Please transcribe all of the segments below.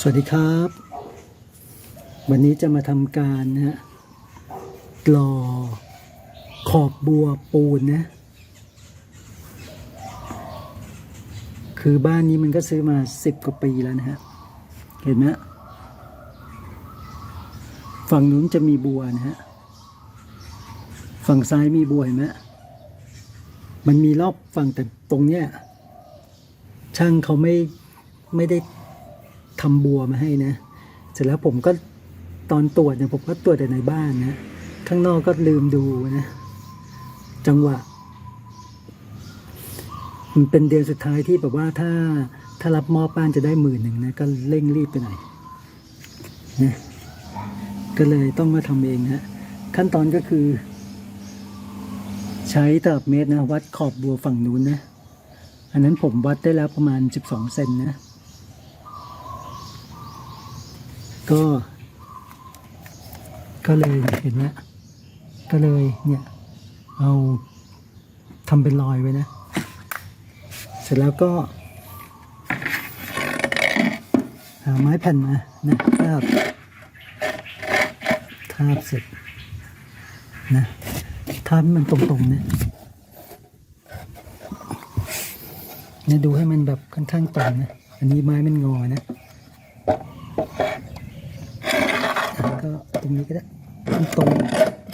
สวัสดีครับ วันนี้จะมาทำการนะฮะกลอขอบบัวปูนนะ คือบ้านนี้มันก็ซื้อมาสิบกว่าปีแล้วนะฮะ เห็นไหมฝั่งนู้นจะมีบัวนะฮะ ฝั่งซ้ายมีบัวเห็นไหมมันมีรอบฝั่งแต่ตรงเนี้ยช่างเขาไม่ไม่ได้ ทำบัวมาให้นะ เสร็จแล้วผมก็ตอนตรวจเนี่ยผมก็ตรวจแต่ในบ้านนะ ข้างนอกก็ลืมดูนะ จังหวะ มันเป็นเดือนสุดท้ายที่แบบว่าถ้าถ้ารับมอบบ้านจะได้หมื่นหนึ่งนะ ก็เร่งรีบไปหน่อยนะก็เลยต้องมาทำเองนะขั้นตอนก็คือ ใช้ตลับเมตรนะ วัดขอบบัวฝั่งนู้นนะ อันนั้นผมวัดได้แล้วประมาณ 12 เซนนะ ก็ ก็เลยเห็นไหมก็เลยเนี่ย เอาทำเป็นรอยไว้นะ เสร็จแล้วก็ หาไม้แผ่นมานะทาบทาบเสร็จนะทาบให้มันตรงๆนะเนี่ยดูให้มันแบบค่อนข้างตรงนะ อันนี้ไม้มันงอนะ ก็ตรงนี้ก็ได้ตรง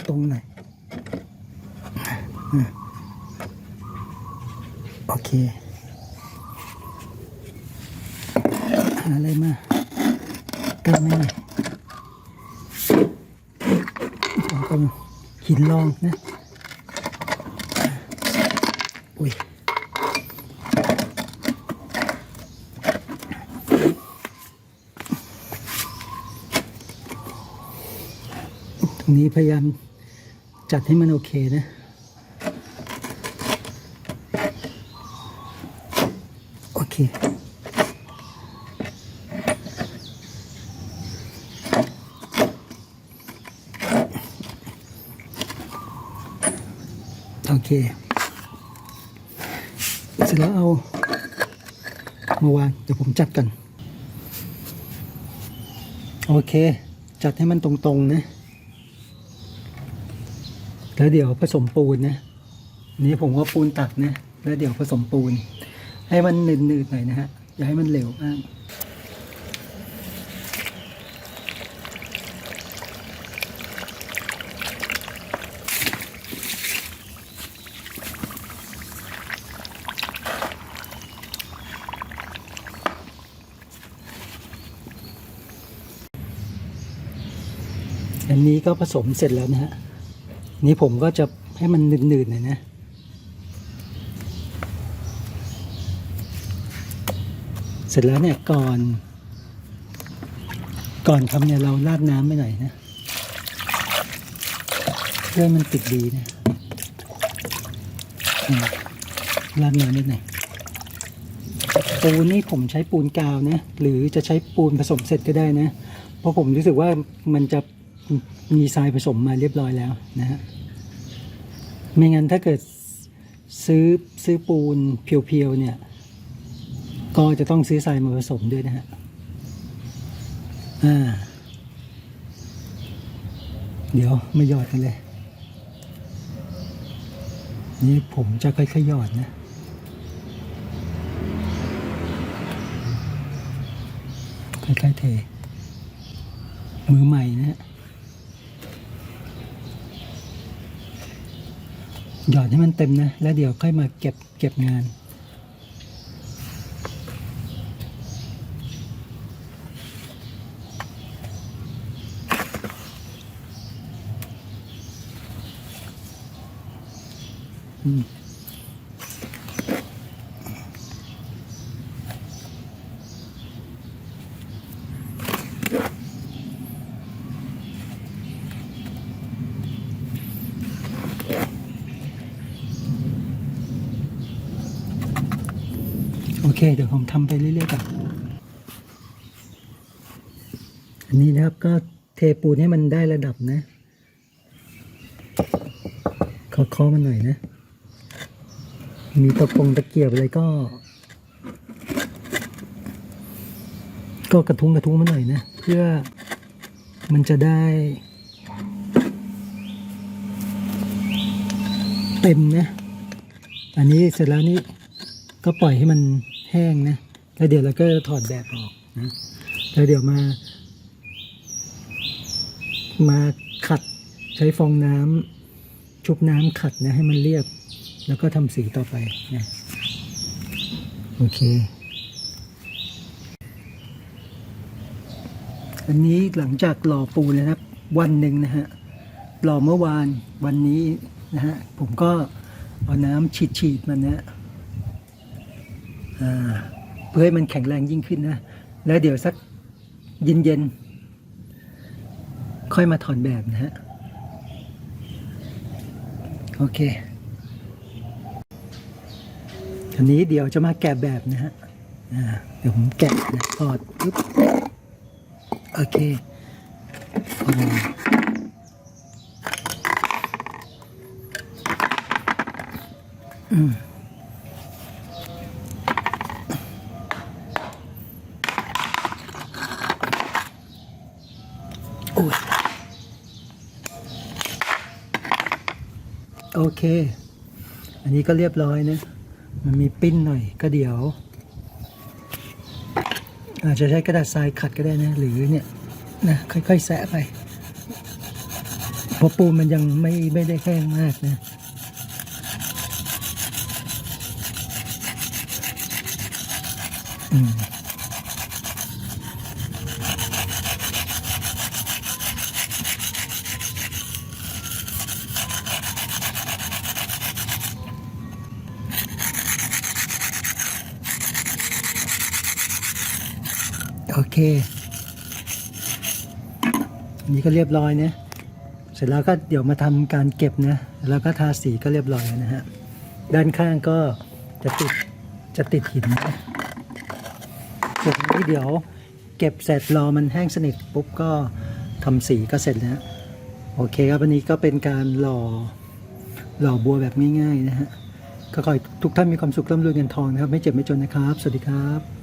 ตรงหน่อยโอเคหาอะไรมากันไม่หน่อยแล้วก็หินรองนะอุ้ย ตรงนี้พยายามจัดให้มันโอเคนะโอเคโอเค เสร็จแล้วเอา มาวาง เดี๋ยวผมจัดกัน โอเค จัดให้มันตรง ๆ นะ แล้วเดี๋ยวผสมปูนนะนนี้ผมว่าปูนตักนะแล้วเดี๋ยวผสมปูน ให้มันหนืดๆหน่อยนะฮะอย่าให้มันเหลวมากอันนี้ก็ผสมเสร็จแล้วนะฮะ นี่ผมก็จะให้มันหนืดๆหน่อยนะ เสร็จแล้วเนี่ยก่อน ก่อนทำเนี่ยเราราดน้ำไปหน่อยนะเพื่อให้มันติดดีนะราดน้ำนิดหน่อยปูนนี่ผมใช้ปูนกาวนะ หรือจะใช้ปูนผสมเสร็จก็ได้นะ เพราะผมรู้สึกว่ามันจะ มีทรายผสมมาเรียบร้อยแล้วนะฮะไม่งั้นถ้าเกิดซื้อซื้อปูนเพียวๆเนี่ย ก็จะต้องซื้อทรายมาผสมด้วยนะฮะอ่าเดี๋ยวมาหยอดกันเลย นี่ผมจะค่อยๆหยอดนะค่อยๆเท มือใหม่นะฮะ หยอดให้มันเต็มนะ แล้วเดี๋ยวค่อยมาเก็บเก็บงานอืม โอเค เดี๋ยวผมทำไปเรื่อยๆก่อนอันนี้นะครับก็เทปูนให้มันได้ระดับนะเคาะๆมันหน่อยนะ มีตะปงตะเกียบอะไรก็ ก็กระทุ้งกระทุ้งมาหน่อยนะ เพื่อมันจะได้ เต็มนะ อันนี้เสร็จแล้วนี่ก็ปล่อยให้มัน แห้งนะ แล้วเดี๋ยวเราก็ถอดแบบออกนะแล้วเดี๋ยวมา มาขัดใช้ฟองน้ำชุบน้ำขัดนะให้มันเรียบ แล้วก็ทำสีต่อไปนะโอเค อันนี้หลังจากหล่อปูนะครับ วันหนึ่งนะฮะหล่อเมื่อวานวันนี้นะฮะผมก็เอาน้ำฉีดฉีดๆมันนะ เพื่อให้มันแข็งแรงยิ่งขึ้นนะ แล้วเดี๋ยวสักเย็นเย็นๆ ค่อยมาถอนแบบนะฮะ โอเค อันนี้เดี๋ยวจะมาแกะแบบนะฮะเดี๋ยวผมแกะนะถอดปึ๊บโอเคออืม โอเค อันนี้ก็เรียบร้อยนะ มันมีปิ้นหน่อยก็เดี๋ยว อาจจะใช้กระดาษทรายขัดก็ได้นะ หรือเนี่ยนะค่อยๆแสะไปเพราะปูนมันยังไม่ไม่ได้แห้งมากนะอืม โอเคอันนี้ก็เรียบร้อยนะ เสร็จแล้วก็เดี๋ยวมาทำการเก็บนะ แล้วก็ทาสีก็เรียบร้อยนะฮะ ด้านข้างก็จะติดจะติดหินนะส่วนนี้เดี๋ยวเก็บเสร็จรอมันแห้งสนิทปุ๊บก็ทำสีก็เสร็จแล้วโอเคครับวันนี้ก็เป็นการหล่อหล่อบัวแบบง่ายๆนะฮะก็ขอให้ทุกท่านมีความสุขร่ำรวยเงินทองนะครับ ไม่เจ็บไม่จนนะครับ สวัสดีครับ